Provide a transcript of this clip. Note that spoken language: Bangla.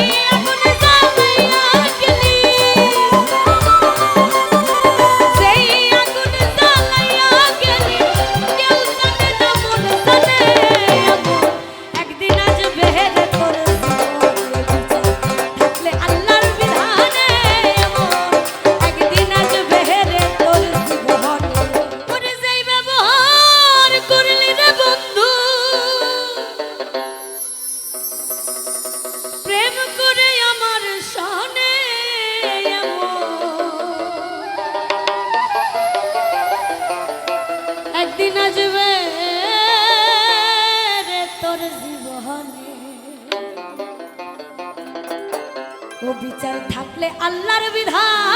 Yeah. আল্লাহর বিধানে।